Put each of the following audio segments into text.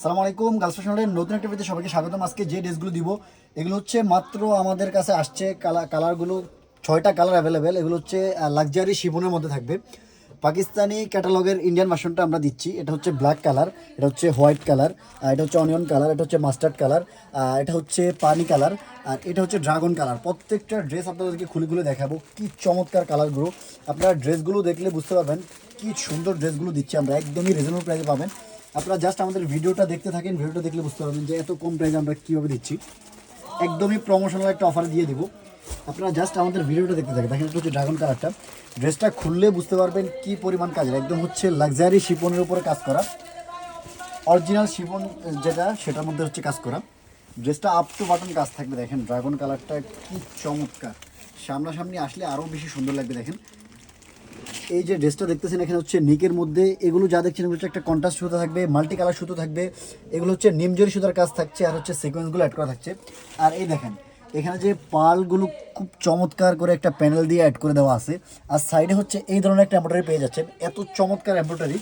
সালাম আলাইকুম, গার্লস ফ্যাশনের নতুন একটা ভিডিওতে সবাইকে স্বাগতম। আজকে যে ড্রেসগুলো দিব, এগুলো হচ্ছে মাত্র আমাদের কাছে আসছে কালার কালারগুলো ছয়টা কালার অ্যাভেলেবেল এগুলো হচ্ছে লাক্সারি শিবনের মধ্যে থাকবে। পাকিস্তানি ক্যাটালগের ইন্ডিয়ান ভার্সনটা আমরা দিচ্ছি। এটা হচ্ছে ব্ল্যাক কালার এটা হচ্ছে হোয়াইট কালার এটা হচ্ছে অনিয়ন কালার এটা হচ্ছে মাস্টার্ড কালার এটা হচ্ছে পানি কালার আর এটা হচ্ছে ড্রাগন কালার প্রত্যেকটা ড্রেস আপনাদেরকে খুলে খুলে দেখাবো, কি চমৎকার কালারগুলো আপনারা ড্রেসগুলো দেখলে বুঝতে পারবেন, কি সুন্দর ড্রেসগুলো দিচ্ছি আমরা, একদমই রিজনেবল প্রাইসে পাবেন। আপনারা জাস্ট আমাদের ভিডিওটা দেখতে থাকেন, ভিডিওটা দেখলে বুঝতে পারবেন যে এত কম প্রাইসে আমরা কীভাবে দিচ্ছি। একদমই প্রমোশনাল একটা অফার দিয়ে দিব। আপনারা জাস্ট আমাদের ভিডিওটা দেখতে থাকেন। দেখেন হচ্ছে ড্রাগন কালারটা ড্রেসটা খুললে বুঝতে পারবেন কি পরিমাণ কাজের একদম হচ্ছে লাক্সারি শিপনের উপরে কাজ করা। অরিজিনাল শিপন যেটা, সেটার মধ্যে হচ্ছে কাজ করা। ড্রেসটা আপ টু বাটন কাজ থাকবে। দেখেন ড্রাগন কালারটা কি চমৎকার। সামনাসামনি আসলে আরও বেশি সুন্দর লাগবে, দেখেন। এই যে ড্রেসটা দেখতেছেন, এখানে হচ্ছে নিকের মধ্যে। এগুলো যা দেখছেন, এগুলো হচ্ছে একটা কন্ট্রাস্ট সুতো থাকবে মাল্টি কালার সুতো থাকবে। এগুলো হচ্ছে নিমজরি সুতার কাজ থাকছে আর হচ্ছে সিকোয়েন্সগুলো অ্যাড করা থাকছে। আর এই দেখেন, এখানে যে পালগুলো খুব চমৎকার করে একটা প্যানেল দিয়ে অ্যাড করে দেওয়া আছে। আর সাইডে হচ্ছে এই ধরনের একটা এম্ব্রয়ডারি পেয়ে যাচ্ছেন। এত চমৎকার এম্ব্রয়ডারি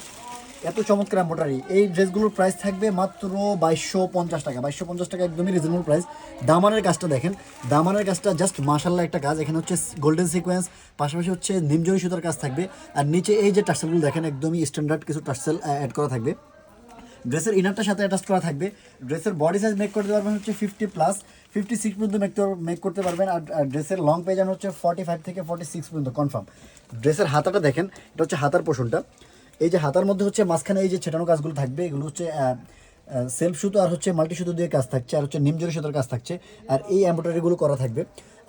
এত চমৎকার এম্ব্রয়ডারি এই ড্রেসগুলোর প্রাইস থাকবে মাত্র বাইশশো পঞ্চাশ টাকা। বাইশশো পঞ্চাশ টাকা একদমই রিজনেবল প্রাইস দামানের কাজটা দেখেন। দামানের কাজটা জাস্ট মাসাল্লাহ একটা কাজ। এখানে হচ্ছে গোল্ডেন সিকোয়েন্স পাশাপাশি হচ্ছে নিমজরি সুতার কাজ থাকবে। আর নিচে এই যে টার্সেলগুলো দেখেন, একদমই স্ট্যান্ডার্ড কিছু টার্সেল অ্যাড করা থাকবে। ড্রেসের ইনারটার সাথে অ্যাটাচ করা থাকবে। ড্রেসের বডি সাইজ মেক করতে পারবেন হচ্ছে ফিফটি প্লাস ফিফটি সিক্স পর্যন্ত মেক মেক করতে পারবেন। আর আর ড্রেসের লং পেজান হচ্ছে ফর্টি ফাইভ থেকে ফর্টি সিক্স পর্যন্ত কনফার্ম ড্রেসের হাতাটা দেখেন, এটা হচ্ছে হাতার পোষণটা। এই যে হাতার মধ্যে হচ্ছে মাঝখানে এই যে ছেটানো কাজগুলো থাকবে, এগুলো হচ্ছে সেলফ সুতো আর হচ্ছে মাল্টি সুতো দিয়ে কাজ থাকছে, আর হচ্ছে নিমজরি সুতোর কাজ থাকছে, আর এই এম্ব্রয়ডারিগুলো করা থাকবে।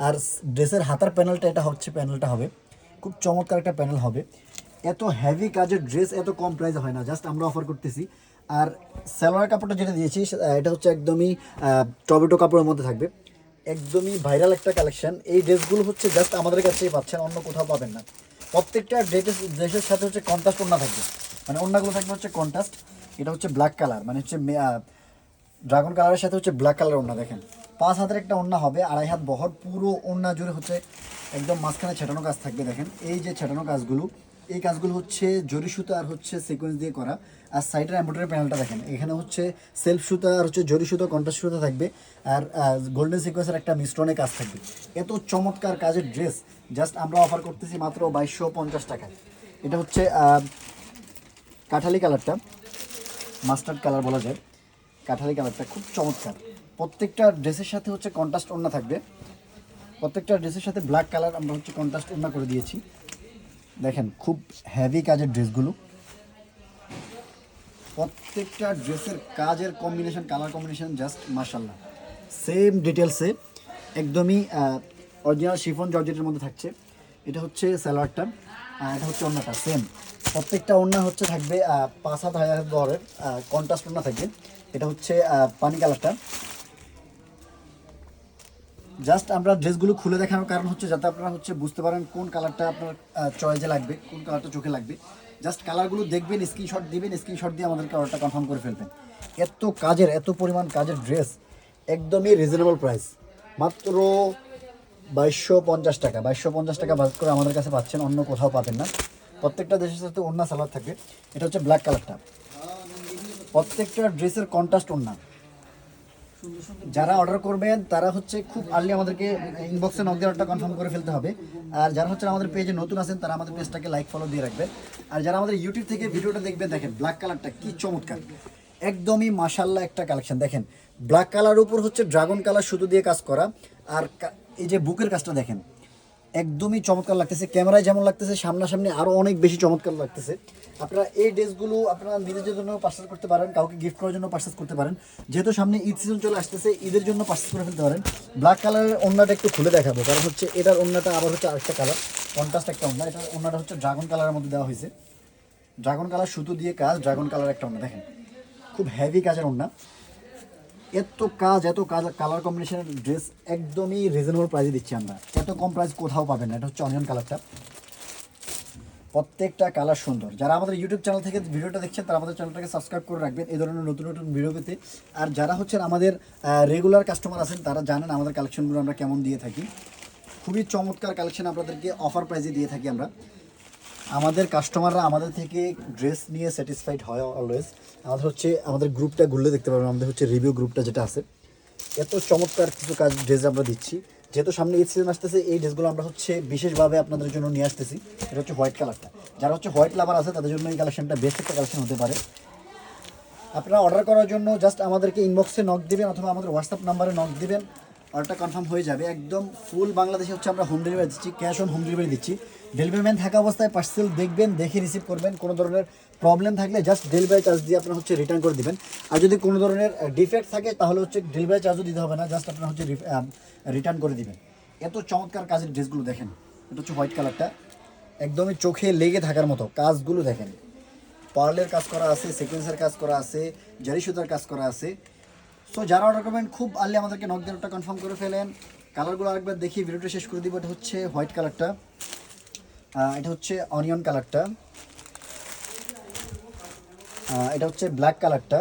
আর ড্রেসের হাতার প্যানেলটা এটা হচ্ছে প্যানেলটা হবে। খুব চমৎকার একটা প্যানেল হবে। এত হেভি কাজের ড্রেস এত কম প্রাইসে হয় না জাস্ট আমরা অফার করতেছি। আর সালোয়ার কাপড়টা যেটা দিয়েছি এটা হচ্ছে একদমই টমেটো কাপড়ের মধ্যে থাকবে। একদমই ভাইরাল একটা কালেকশন এই ড্রেসগুলো হচ্ছে জাস্ট আমাদের কাছেই পাচ্ছেন, অন্য কোথাও পাবেন না। প্রত্যেকটা ড্রেসের ড্রেসের সাথে হচ্ছে কন্ট্রাস্ট ওড়না থাকবে। মানে ওড়নাগুলো থাকবে হচ্ছে কন্ট্রাস্ট এটা হচ্ছে ব্ল্যাক কালার মানে হচ্ছে ড্রাগন কালারের সাথে হচ্ছে ব্ল্যাক কালার ওড়না দেখেন। পাঁচ হাতের একটা ওড়না হবে, আড়াই হাত বহর, পুরো ওড়না জুড়ে হচ্ছে একদম মাঝখানে ছেটানো কাজ থাকবে দেখেন। এই যে ছেটানো কাজগুলো এই কাজগুলো হচ্ছে জরি সুতা আর হচ্ছে সিকোয়েন্স দিয়ে করা। আর সাইডের এম্ব্রয়ডারি প্যানেলটা দেখেন, এখানে হচ্ছে সেলফ সুতা আর হচ্ছে জরি সুতো কন্ট্রাস্ট সুতা থাকবে। আর গোল্ডেন সিকোয়েন্সের একটা মিশ্রণে কাজ থাকবে। এত চমৎকার কাজের ড্রেস জাস্ট আমরা অফার করতেছি মাত্র বাইশশো পঞ্চাশ টাকায়। এটা হচ্ছে কাঠালি কালারটা মাস্টার্ড কালার বলা যায়। কাঠালি কালারটা খুব চমৎকার। প্রত্যেকটা ড্রেসের সাথে হচ্ছে কন্ট্রাস্ট ওড়না থাকবে। প্রত্যেকটা ড্রেসের সাথে ব্ল্যাক কালার আমরা হচ্ছে কন্ট্রাস্ট ওড়না করে দিয়েছি। দেখেন, খুব হেভি কাজের ড্রেসগুলো প্রত্যেকটা ড্রেসের কাজের কম্বিনেশন কালার কম্বিনেশন জাস্ট মার্শাল্লাহ সেম ডিটেলসে একদমই অরিজিনাল শিফন জর্জেটের মধ্যে থাকছে। এটা হচ্ছে স্যালোয়ারটা আর এটা হচ্ছে অন্যটা সেম প্রত্যেকটা ওড়না হচ্ছে থাকবে পাঁচ হাত হাজার দরের কন্ট্রাস্ট ওড়না থাকবে। এটা হচ্ছে পানি কালারটা জাস্ট আমরা ড্রেসগুলো খুলে দেখানোর কারণ হচ্ছে যাতে আপনারা হচ্ছে বুঝতে পারেন কোন কালারটা আপনার চয়েসে লাগবে, কোন কালারটা চোখে লাগবে। জাস্ট কালারগুলো দেখবেন স্ক্রিনশট দিবেন স্ক্রিনশট দিয়ে আমাদেরকে অর্ডারটা কনফার্ম করে ফেলবেন। এত কাজের, এত পরিমাণ কাজের ড্রেস একদমই রিজনেবল প্রাইস মাত্র বাইশশো পঞ্চাশ টাকা, বাইশশো পঞ্চাশ টাকা বাদ করে আমাদের কাছে পাচ্ছেন, অন্য কোথাও পাবেন না। প্রত্যেকটা দেশের সাথে অন্য সালোয়ার থাকবে এটা হচ্ছে ব্ল্যাক কালারটা প্রত্যেকটা ড্রেসের কন্ট্রাস্ট ওড়না। যারা অর্ডার করবেন, তারা হচ্ছে খুব আর্লি আমাদেরকে ইনবক্সে নক অর্ডারটা কনফার্ম করে ফেলতে হবে। আর যারা হচ্ছে আমাদের পেজে নতুন আছেন, তারা আমাদের পেজটাকে লাইক ফলো দিয়ে রাখবেন। আর যারা আমাদের ইউটিউব থেকে ভিডিওটা দেখবেন, দেখেন ব্ল্যাক কালারটা কি চমৎকার। একদমই মাশাল্লাহ একটা কালেকশন দেখেন ব্ল্যাক কালার উপর হচ্ছে ড্রাগন কালার সুতো দিয়ে কাজ করা। আর এই যে বুকের কাজটা দেখেন একদমই চমৎকার লাগতেছে। ক্যামেরায় যেমন লাগতেছে, সামনাসামনি আরও অনেক বেশি চমৎকার লাগতেছে। আপনারা এই ড্রেসগুলো আপনারা নিজেদের জন্য পার্চেস করতে পারেন, কাউকে গিফট করার জন্য পার্চেস করতে পারেন। যেহেতু সামনে ঈদ সিজন চলে আসতেছে, ঈদের জন্য পার্সেস করে ফেলতে পারেন। ব্ল্যাক কালারের ওড়নাটা একটু খুলে দেখাবো। কারণ হচ্ছে এটার অন্যটা আবার হচ্ছে আরেকটা কালার কন্ট্রাস্ট একটা অন্য এটার অন্যটা হচ্ছে ড্রাগন কালারের মধ্যে দেওয়া হয়েছে। ড্রাগন কালার সুতো দিয়ে কাজ ড্রাগন কালার একটা অন্য দেখেন, খুব হেভি কাজের ওড়না এত কাজ এত কাজ কালার কম্বিনেশনের ড্রেস একদমই রিজনেবল প্রাইসে দিচ্ছি আমরা। এত কম প্রাইস কোথাও পাবেন না, এটা হচ্ছে অনিয়ন কালারটা প্রত্যেকটা কালার সুন্দর। যারা আমাদের ইউটিউব চ্যানেল থেকে ভিডিওটা দেখছেন, তারা আমাদের চ্যানেলটাকে সাবস্ক্রাইব করে রাখবেন। এই ধরনের নতুন নতুন ভিডিও পেতে। আর যারা হচ্ছেন আমাদের রেগুলার কাস্টমার আছেন, তারা জানেন আমাদের কালেকশনগুলো আমরা কেমন দিয়ে থাকি। খুবই চমৎকার কালেকশন আপনাদেরকে অফার প্রাইসে দিয়ে থাকি আমরা। আমাদের কাস্টমাররা আমাদের থেকে ড্রেস নিয়ে স্যাটিসফাইড হয় অলওয়েজ আমাদের হচ্ছে, আমাদের গ্রুপটা ঘুরলে দেখতে পারবেন, আমাদের হচ্ছে রিভিউ গ্রুপটা যেটা আছে। এত চমৎকার কিছু কাজ ড্রেস আমরা দিচ্ছি। যেহেতু সামনে ঈদ সিজন আসতেছে, এই ড্রেসগুলো আমরা হচ্ছে বিশেষভাবে আপনাদের জন্য নিয়ে আসতেছি। এটা হচ্ছে হোয়াইট কালারটা যারা হচ্ছে হোয়াইট লাভার আছে, তাদের জন্য এই কালেকশনটা বেস্ট একটা কালেকশন হতে পারে। আপনারা অর্ডার করার জন্য জাস্ট আমাদেরকে ইনবক্সে নক দিবেন, অথবা আমাদের হোয়াটসঅ্যাপ নাম্বারে নক দিবেন। অর্ডারটা কনফার্ম হয়ে যাবে। একদম ফুল বাংলাদেশে হচ্ছে আমরা হোম ডেলিভারি দিচ্ছি ক্যাশ অন হোম ডেলিভারি দিচ্ছি। ডেলিভারি ম্যান থাকা অবস্থায় পার্সেল দেখবেন, দেখে রিসিভ করবেন, কোনো ধরনের প্রবলেম থাকলে জাস্ট ডেলিভারি চার্জ দিয়ে আপনারা হচ্ছে রিটার্ন করে দিবেন। আর যদি কোনো ধরনের ডিফেক্ট থাকে তাহলে হচ্ছে ডেলিভারি চার্জও দিতে হবে না জাস্ট আপনারা হচ্ছে রিটার্ন করে দিবেন। এত চমৎকার কাজের ড্রেসগুলো দেখেন, এটা হচ্ছে হোয়াইট কালারটা একদমই চোখে লেগে থাকার মতো কাজগুলো দেখেন। পার্লের কাজ করা আছে সিকোয়েন্সের কাজ করা আছে, জারি সুতার কাজ করা আছে। সো যারা অর্ডার করবেন খুব আর্লি আমাদেরকে নক দিয়ে ওটা কনফার্ম করে ফেলেন কালারগুলো আরেকবার দেখি ভিডিওটা শেষ করে দিব, এটা হচ্ছে হোয়াইট কালারটা এটা হচ্ছে অনিয়ন কালারটা এটা হচ্ছে ব্ল্যাক কালারটা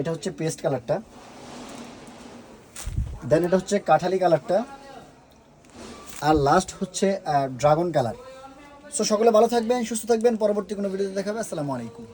এটা হচ্ছে পেস্ট কালারটা দেন এটা হচ্ছে কাঠালি কালারটা আর লাস্ট হচ্ছে ড্রাগন কালার সো সকলে ভালো থাকবেন, সুস্থ থাকবেন, পরবর্তী কোনো ভিডিওতে দেখাবে। আসসালামু আলাইকুম।